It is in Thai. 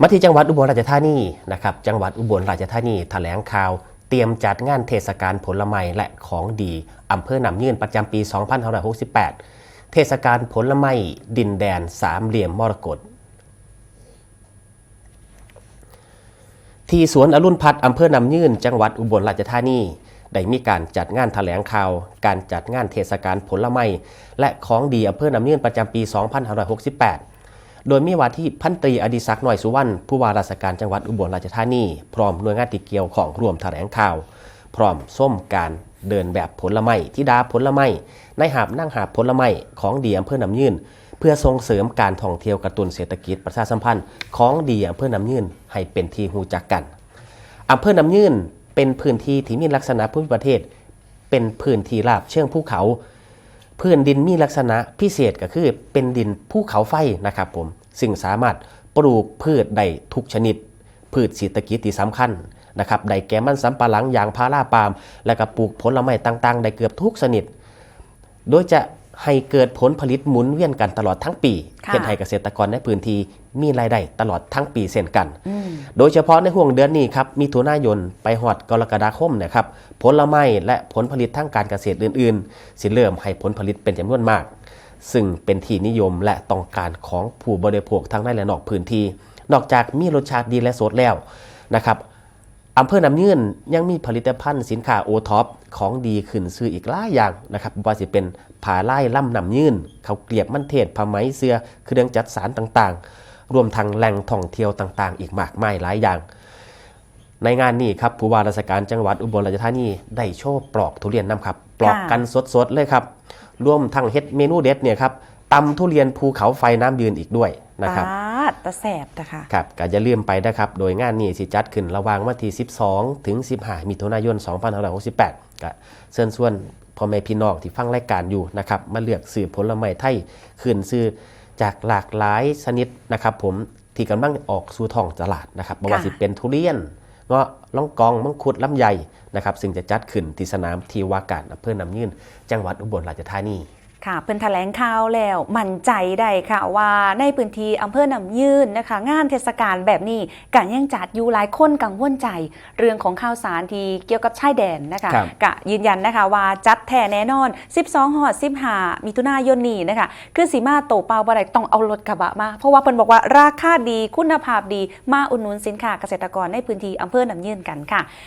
มาที่จังหวัดอุบลราชธานีนะครับจังหวัดอุบลราชธานีแถลงข่าว เตรียมจัดงานเทศกาลผลไม้และของดีอำเภอหนำยื่นประจำปี 2568 เทศกาลผลไม้ดินแดนสามเหลี่ยมมรกตที่สวนอรุณพัฒน์อำเภอนำยื่น จังหวัดอุบลราชธานีได้มีการจัดงานแถลงข่าว การจัดงานเทศกาลผลไม้และของดีอำเภอนำยื่นประจำปี 2568 โดยมีว่าที่พันตรีอดิศักดิ์หน่อยสุวรรณผู้ว่าราชการจังหวัดอุบลราชธานี พร้อมหน่วยงานที่เกี่ยวของรวมแถลงข่าว พร้อมส้มการเดินแบบผลไม้ที่ดาผลไม้ในหาบนั่งหาบผลไม้ของดีอำเภอนำยื่นเพื่อส่งเสริมการท่องเที่ยวกระตุ้นเศรษฐกิจประชาสัมพันธ์ของดีอำเภอนำยื่นให้เป็นที่หูจักกันอำเภอน้ำยื่นเป็นพื้นที่ที่มีลักษณะภูมิประเทศ เป็นพื้นที่ราบเชิงภูเขาพื้นดินมีลักษณะพิเศษก็คือเป็นดินภูเขาไฟนะครับผม ซึ่งสามารถปลูกพืชได้ทุกชนิด พืชเศรษฐกิจที่สำคัญนะครับได้แก่มันสำปะหลังยางพาราปาล์มและก็ปลูกผลไม้ต่างๆ ได้เกือบทุกชนิด โดยจะให้เกิดผลผลิตหมุนเวียนกันตลอดทั้งปีค่ะเพื่อให้เกษตรกรในพื้นที่มีรายได้ตลอดทั้งปีเช่นกัน โดยเฉพาะในห่วงเดือนนี้ครับมีถุนายนไปหอดกรกฎาคมนะครับผลไม้และผลผลิตทางการเกษตรอื่นๆ สิเริ่มให้ผลผลิตเป็นจำนวนมาก ซึ่งเป็นที่นิยมและต้องการของผู้บริโภคทั้งในและนอกพื้นที่ นอกจากมีรสชาติดีและสดแล้วนะครับอำเภอน้ำยื่นยังมีผลิตภัณฑ์สินค้าโอท็อปของดีขึ้นซื้ออีกหลายอย่างนะครับว่าสิเป็นผาไล่ล่ำน้ำยื่นเขาเกลียบมันเทศผ้าไหมเสื้อเครื่องจัดสารต่างๆ รวมทั้งแหล่งท่องเที่ยวต่างๆ อีกมากมายหลายอย่าง ในงานนี้ครับผู้ว่าราชการจังหวัดอุบลราชธานีได้โชว์ปลอกทุเรียนน้ำครับปลอกกันสดๆเลยครับรวมทั้งเฮ็ดเมนูเด็ดเนี่ยครับตำทุเรียนภูเขาไฟน้ำยืนอีกด้วยนะครับปาดตะแสบนะคะครับก็จะเลื่อมไปนะครับ โดยงานนี้สิจัดขึ้นระหว่างวันที่ 12 ถึง 15 มิถุนายน 2568ก็เชิญชวนพ่อแม่พี่น้องที่ฟังรายการอยู่นะครับมาเลือกซื้อผลไม้ไทยขึ้นซื้อจากหลากหลายชนิดนะครับ ผมที่กำลังออกสู่ท้องตลาดนะครับไม่ว่าค่ะสิเป็นทุเรียน เงาะล่องกอง มังคุดลำไยนะครับซึ่งจะจัดขึ้นที่สนามทีวาการอำเภอนำยื่น จังหวัดอุบลราชธานี ค่ะเพิ่นแถลงข่าวแล้วมั่นใจได้ค่ะว่าในพื้นที่อำเภอหนำยืนนะคะ งานเทศกาลแบบนี้การยังจัดอยู่หลายคนกังวลใจ เรื่องของข่าวสารที่เกี่ยวกับชายแดนนะคะครับ กะยืนยันนะคะว่าจัดแท้แน่นอน 12หอด15มิถุนายนนี้นะคะ คือสีมาโตเปล่าบ่ได้ต้องเอารถกระบะมา เพราะว่าเพิ่นบอกว่าราคาดีคุณภาพดีมาอุดหนุนสินค้าเกษตรกรในพื้นที่อำเภอหนำยืนกันค่ะ